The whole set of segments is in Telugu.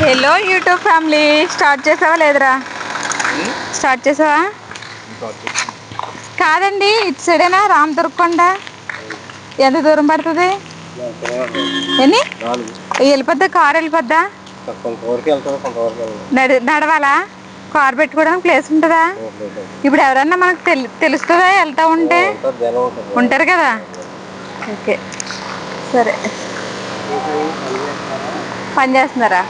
హలో యూట్యూబ్ ఫ్యామిలీ స్టార్ట్ చేసావా లేదురా? స్టార్ట్ చేసావా? కాదండి ఇటు సైడేనా రామ్ దొరకకుండా. ఎంత దూరం పడుతుంది? ఎన్ని? వెళ్ళిపోద్దా? కారు వెళ్ళిపోద్దా? నడ నడవాలా? కారు పెట్టుకోవడానికి ప్లేస్ ఉంటుందా? ఇప్పుడు ఎవరన్నా మనకు తెలు తెలుస్తుందా? వెళ్తా ఉంటే? ఉంటారు కదా? ఓకే. సరే. పని చేస్తున్నారా?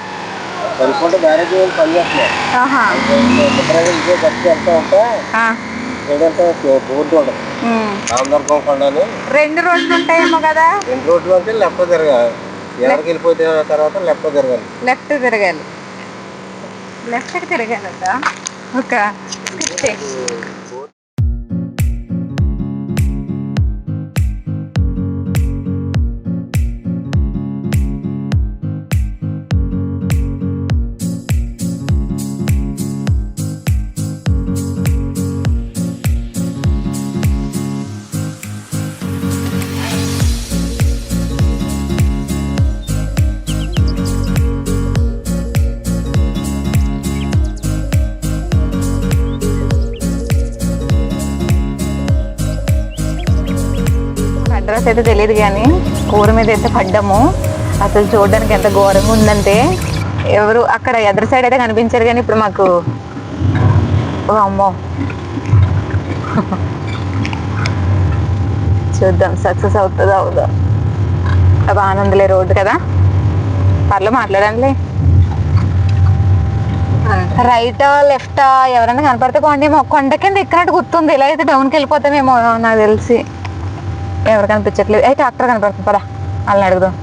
సరిపోతే బ్యారేజ్ వాళ్ళు పని చేస్తున్నారు. ఇదే వెళ్తా ఉంటే ఆ. ఏదంటే బోర్డు కొండ అని రెండు రోజులు ఉంటాయేమో కదా? రెండు రోడ్లు అంటే లెఫ్ట్ తిరగాలి. ఎవరికి వెళ్ళిపోతే తర్వాత లెఫ్ట్ తిరగాలి. లెఫ్ట్ తిరగాలి. లెఫ్ట్కి తిరగాలట. ఒక అడ్రస్ అయితే తెలియదు కానీ కూర మీద అయితే పడ్డాము. అసలు చూడడానికి ఎంత ఘోరంగా ఉందంటే ఎవరు అక్కడ ఎదరు సైడ్ అయితే కనిపించారు కానీ ఇప్పుడు మాకు అమ్మో చూద్దాం సక్సెస్ అవుతుందో అవుదా? బాగానే రోడ్డు కదా? పర్లో మాట్లాడండి రైట్ లెఫ్టా ఎవరైనా కనపడితే బాగుండేమో కొండ కింద ఎక్కినట్టు గుర్తుంది. ఇలా అయితే డౌన్కి వెళ్ళిపోతామేమో నాకు తెలిసి. ఎవరు కనిపించట్లేదు. అయితే అక్కడ కనపడుతుంది. పదా. వాళ్ళని అడుగుదాం.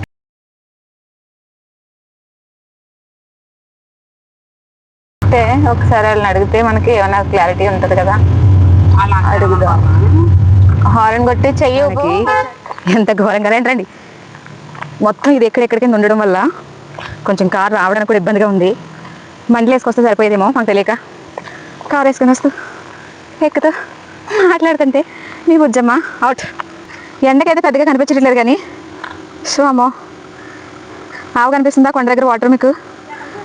అంటే ఒకసారి వాళ్ళని అడిగితే మనకి ఏమైనా క్లారిటీ ఉంటుంది కదా. అలా అడుగుదాం. హారన్ కొట్టి చెయ్యి ఎంత ఘోరంగా రండి మొత్తం ఇది ఎక్కడెక్కడి కింద ఉండడం వల్ల కొంచెం కార్ రావడానికి కూడా ఇబ్బందిగా ఉంది. మండలి వేసుకొస్తే సరిపోయేదేమో మాకు తెలియక. కార్ వేసుకొని వస్తూ. ఎక్కుతూ మాట్లాడుతుంటే మీ బుజ్జమ్మ అవుట్. ఎండకైతే పెద్దగా కనిపించట్లేదు కానీ. సో అమ్మో ఆవు కనిపిస్తుందా? కొండ దగ్గర వాటర్ మీకు?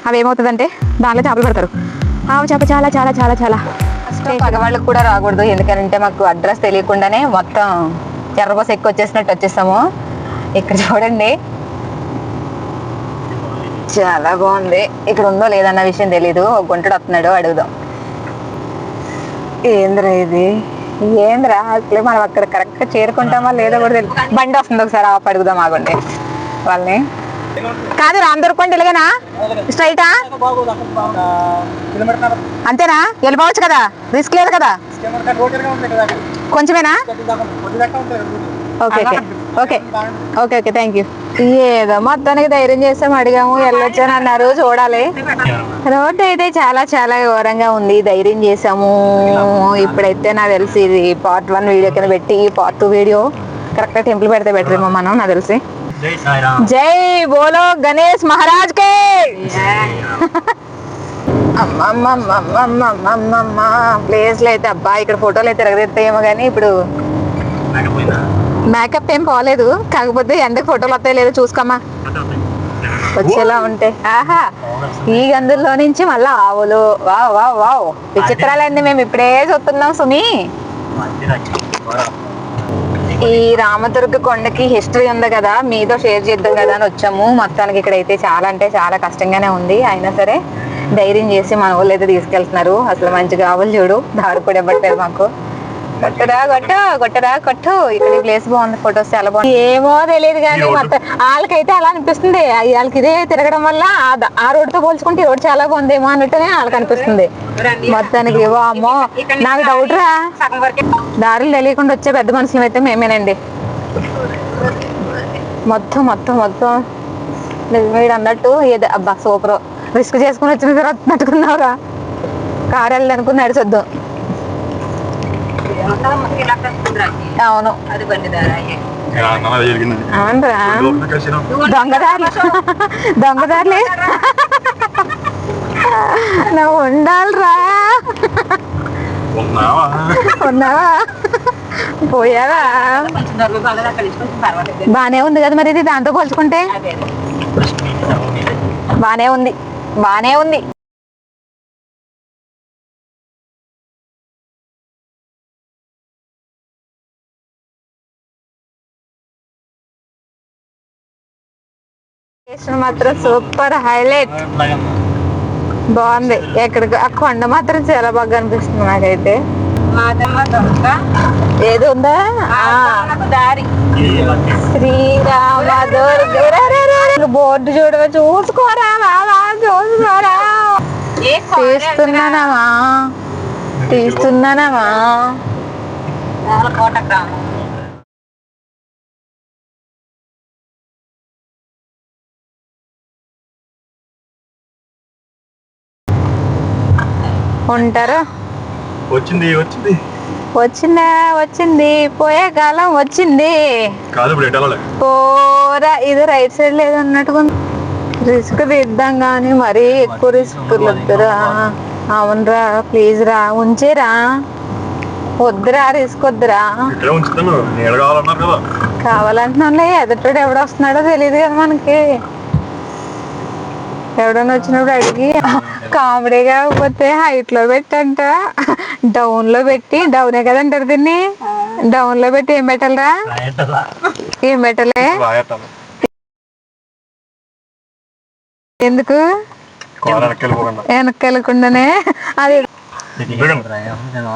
అవి ఏమవుతుందంటే దానిలో చేపలు పడతారు. ఆవు చేప చాలా చాలా చాలా చాలా. పగవాళ్ళకి కూడా రాకూడదు. ఎందుకంటే మాకు అడ్రస్ తెలియకుండానే మొత్తం ఎర్రబస్ ఎక్కువ వచ్చేసినట్టు వచ్చేసాము. ఇక్కడ చూడండి. చాలా బాగుంది. ఇక్కడ ఉందో లేదన్న విషయం తెలీదు. గుంటడు వస్తున్నాడు అడుగుదాం. ఏంద్రా ఇది? ఏంద్రా? అసలు మనం అక్కడ కరెక్ట్గా చేరుకుంటామా లేదో కూడా తెలియదు బండి వస్తుంది ఒకసారి ఆపు అడుగుదాం ఆగండి. వాళ్ళని. కాదు రామ్ దొరకండి ఇలాగేనా? స్ట్రైటా? అంతేనా? వెళ్ళిపోవచ్చు కదా? రిస్క్ లేదు కదా? కొంచెమేనా? Okay okay. Okay. Okay okay thank you ఏదో మొత్తానికి ధైర్యం చేసాం అడిగాము వెళ్ళొచ్చాను అన్నారు చూడాలి. రోడ్డు అయితే చాలా చాలా ఘోరంగా ఉంది ధైర్యం చేసాము. ఇప్పుడైతే నాకు తెలిసి ఇది పార్ట్ వన్ వీడియో కింద పెట్టి part two video correct temple పెడితే బెటర్ ఏమో మనం నాకు తెలిసి. జై బోలో గణేష్ మహారాజ్ కే! అమ్మమ్మమ్మమ్మమ్మమ్మమ్మ. ప్లేస్లో అయితే అబ్బా ఇక్కడ ఫోటోలు అయితే ఎరగదెత్తాయేమో కానీ ఇప్పుడు మేకప్ ఏం పోలేదు కాకపోతే ఎండకు ఫోటోలు వస్తాయి లేదో చూసుకోమ్మా. వచ్చేలా ఉంటే. ఆహా ఈ గందుల్లో నుంచి మళ్ళా ఆవులు. Wow wow wow. విచిత్రాలన్నీ మేము ఇప్పుడే చూస్తున్నాం సుమి. ఈ రామదుర్గ కొండకి హిస్టరీ ఉంది కదా మీతో షేర్ చేద్దాం కదా అని వచ్చాము. మొత్తానికి ఇక్కడైతే చాలా అంటే చాలా కష్టంగానే ఉంది. అయినా సరే ధైర్యం చేసి మన వాళ్ళు అయితే తీసుకెళ్తున్నారు. అసలు మంచిగా ఆవులు చూడు దారి కూడా ఇవ్వట్లేదు మాకు. కొట్టరా కొట్టు కొట్టరా కొట్టు. ఇక్కడ ప్లేస్ బాగుంది ఫొటోస్ చాలా బాగుంది. ఏమో తెలియదు కానీ మొత్తం వాళ్ళకైతే అలా అనిపిస్తుంది. వాళ్ళకి ఇదే తిరగడం వల్ల ఆ ఆ రోడ్డుతో పోల్చుకుంటే ఈ రోడ్ చాలా బాగుందేమో అన్నట్టునే వాళ్ళకి అనిపిస్తుంది. మొత్తానికి ఏవో అమ్మో. నాకు డౌట్ రా. దారులు తెలియకుండా వచ్చే పెద్ద మనుషులు అయితే మేమేనండి. మొత్తం మొత్తం మొత్తం. మీరు అన్నట్టు ఏదో అబ్బా సూపర్ రిస్క్ చేసుకుని వచ్చిన తర్వాత నట్టుకున్నావురా కారు వెళ్ళి అనుకుని నడిచొద్దాం. అవును అవునరా దొంగదారులు దొంగదారులే నువ్వు ఉండాలిరా ఉన్నావా పోయావా బానే ఉంది కదా మరి ఇది దాంతో పోల్చుకుంటే బానే ఉంది బానే ఉంది Location మాత్రం సూపర్ హైలైట్. బాగుంది. ఎక్కడికి ఆ కొండ మాత్రం చాలా బాగా అనిపిస్తుంది నాకైతే. ఏది ఉందా? దారి శ్రీరామ దుర్గ బోర్డు చూడవ? చూసుకోరా బాబా చూసుకోరా. తీస్తున్నానమ్మా తీస్తున్నానమ్మా ఉంటారు వచ్చింది వచ్చింది. వచ్చిందా? వచ్చింది. పోయే కాలం వచ్చింది. కాదు పోరా. ఇది రైట్ సైడ్ లేదు అన్నట్టుగా రిస్క్ తీద్దాం కానీ మరీ ఎక్కువ రిస్క్ వద్దురా అవునరా. ప్లీజ్ రా. ఉంచేరా. వద్దురా. రిస్క్ వద్దురా. కావాలంటున్నానులే. ఎదుటోడు ఎవడు వస్తున్నాడో తెలియదు కదా మనకి. ఎవడన్నా వచ్చినప్పుడు అడిగి కామెడీ కాకపోతే హైట్లో పెట్టంట. డౌన్లో పెట్టి డౌనే కదంటారు దీన్ని? డౌన్లో పెట్టి ఏం పెట్టాలరా? ఏం పెట్టలే? ఎందుకు? వెనక్కి వెళ్ళకుండానే అది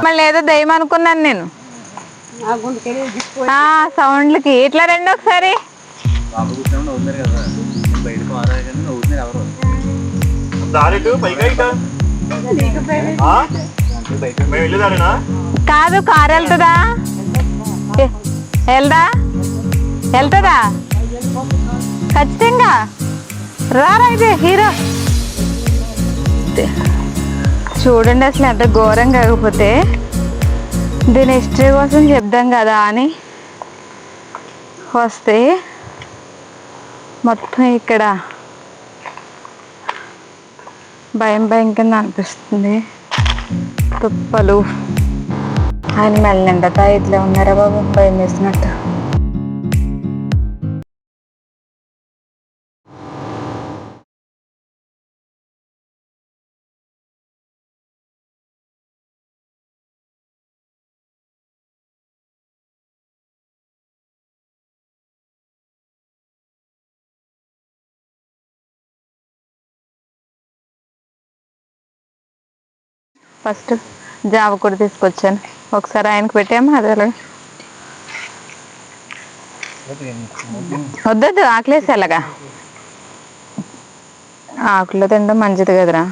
మళ్ళీ ఏదో దయ్యం అనుకున్నాను నేను. ఆ సౌండ్లకి. ఇట్లా రెండు ఒకసారి. బాబు కదా. బయటకు మారాలి కానీ ఎవరు? పైగా మేము కాదు కారు వెళ్తుందా? వెళ్దా? వెళ్తుందా? ఖచ్చితంగా. రారా ఇది హీరో. చూడండి అసలు ఎంత ఘోరం కాకపోతే దీని హిస్టరీ కోసం చెప్దాం కదా అని వస్తే మొత్తం ఇక్కడ భయం భయం కింద అనిపిస్తుంది. తుప్పలు. ఆయన మెల్లండతా ఇట్లా ఉన్నారా బాబు? భయం వేసినట్టు ఫస్ట్ జావ కూడా తీసుకొచ్చాను. ఒకసారి ఆయనకు పెట్టాము అది వద్దొద్దు ఆకలేసి అలాగా ఆకులో తినడం మంచిది కదరా.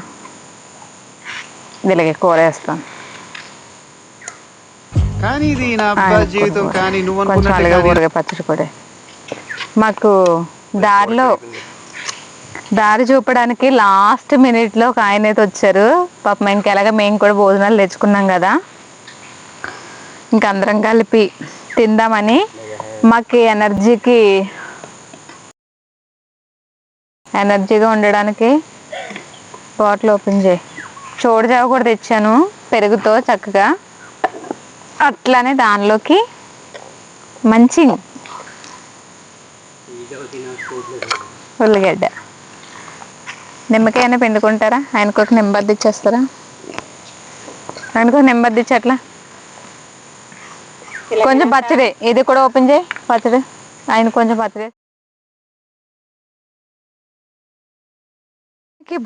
ఇలాగే కూర నువ్వు కొంచెం అలాగే ఊరగా పచ్చడి కూడా. మాకు దారిలో దారి చూపడానికి లాస్ట్ మినిట్లో ఒక ఆయన అయితే వచ్చారు. పాపం ఇంకెలాగా మేము కూడా భోజనాలు తెచ్చుకున్నాం కదా. ఇంక అందరం కలిపి తిందామని మాకు ఎనర్జీకి ఎనర్జీగా ఉండడానికి బాటిల్ ఓపెన్ చేయి. చూడజావ కూడా తెచ్చాను పెరుగుతో చక్కగా. అట్లానే దానిలోకి మంచి ఉల్లిగడ్డ. నిమ్మకాయ పిండుకుంటారా? ఆయనకు ఒక నింబద్ది ఇచ్చేస్తారా ఆయనకు ఒక నింబద్ది ఇచ్చి అట్లా? కొంచెం పచ్చడి ఇది కూడా ఓపెన్ చేయి పచ్చడి ఆయన కొంచెం పచ్చడి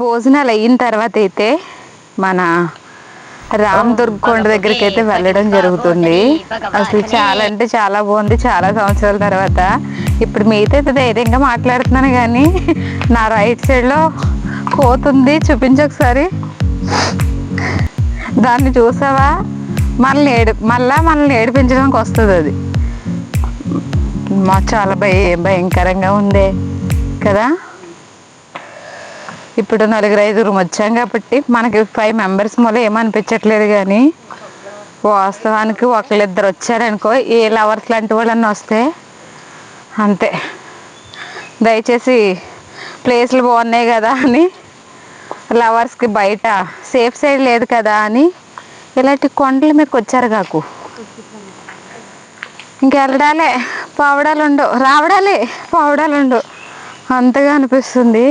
భోజనాలు అయిన తర్వాత అయితే మన రామ్ దుర్గ్ కొండ దగ్గరికి అయితే వెళ్ళడం జరుగుతుంది. అసలు చాలా అంటే చాలా బాగుంది. చాలా సంవత్సరాల తర్వాత. ఇప్పుడు మీతో అయితే ధైర్యంగా మాట్లాడుతున్నాను కానీ నా రైట్ సైడ్లో కోతుంది చూపించొకసారి దాన్ని చూసావా? మనల్ని ఏడు మళ్ళా మనల్ని ఏడిపించడానికి వస్తుంది అది. మా చాలా భయ భయంకరంగా ఉంది కదా? ఇప్పుడు నలుగురు ఐదుగురు వచ్చాం కాబట్టి మనకి ఫైవ్ మెంబర్స్ మూల ఏమనిపించట్లేదు కానీ వాస్తవానికి ఒకళ్ళిద్దరు వచ్చారనుకో ఏ లవర్స్ లాంటి వాళ్ళని వస్తే అంతే. దయచేసి ప్లేస్లు బాగున్నాయి కదా అని. లవర్స్కి బయట సేఫ్ సైడ్ లేదు కదా అని. ఇలాంటి కొండలు మీకు వచ్చారు కాకు. ఇంకెళ్ళడాలే పావడాలు ఉండవు పావడాలుండు పావడాలు ఉండవు అంతగా అనిపిస్తుంది.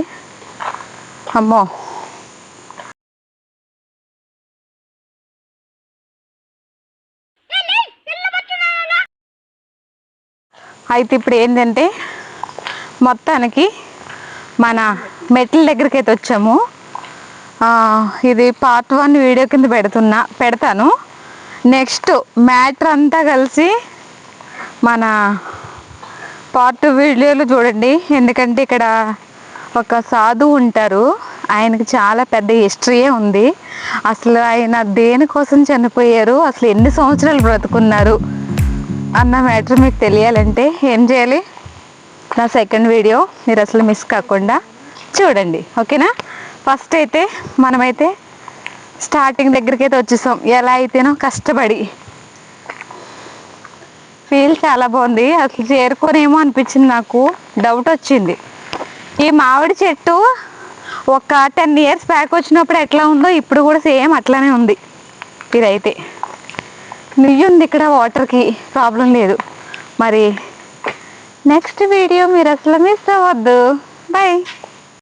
అమ్మో. అయితే ఇప్పుడు ఏంటంటే మొత్తానికి మన మెట్ల దగ్గరికి అయితే వచ్చాము ఇది పార్ట్ వన్ వీడియో కింద పెడుతున్నా పెడతాను. నెక్స్ట్ మ్యాటర్ అంతా కలిసి మన పార్ట్ టూ వీడియోలు చూడండి. ఎందుకంటే ఇక్కడ ఒక సాధువు ఉంటారు. ఆయనకి చాలా పెద్ద హిస్టరీయే ఉంది. అసలు ఆయన దేనికోసం చనిపోయారు అసలు ఎన్ని సంవత్సరాలు బ్రతుకున్నారు అన్న మ్యాటర్ మీకు తెలియాలంటే ఏం చేయాలి? నా సెకండ్ వీడియో మీరు అసలు మిస్ కాకుండా చూడండి ఓకేనా? ఫస్ట్ అయితే మనమైతే స్టార్టింగ్ దగ్గరికి అయితే వచ్చేసాం. ఎలా అయితేనో కష్టపడి. ఫీల్ చాలా బాగుంది. అసలు చేరుకోనేమో అనిపించింది నాకు. డౌట్ వచ్చింది. ఈ మామిడి చెట్టు ఒక టెన్ ఇయర్స్ బ్యాక్ వచ్చినప్పుడు ఎట్లా ఉందో ఇప్పుడు కూడా సేమ్ అట్లానే ఉంది. ఇదైతే. నుయ్యి ఉంది ఇక్కడ వాటర్కి ప్రాబ్లం లేదు. మరి నెక్స్ట్ వీడియో మీరు అసలు మిస్ అవ్వద్దు. బాయ్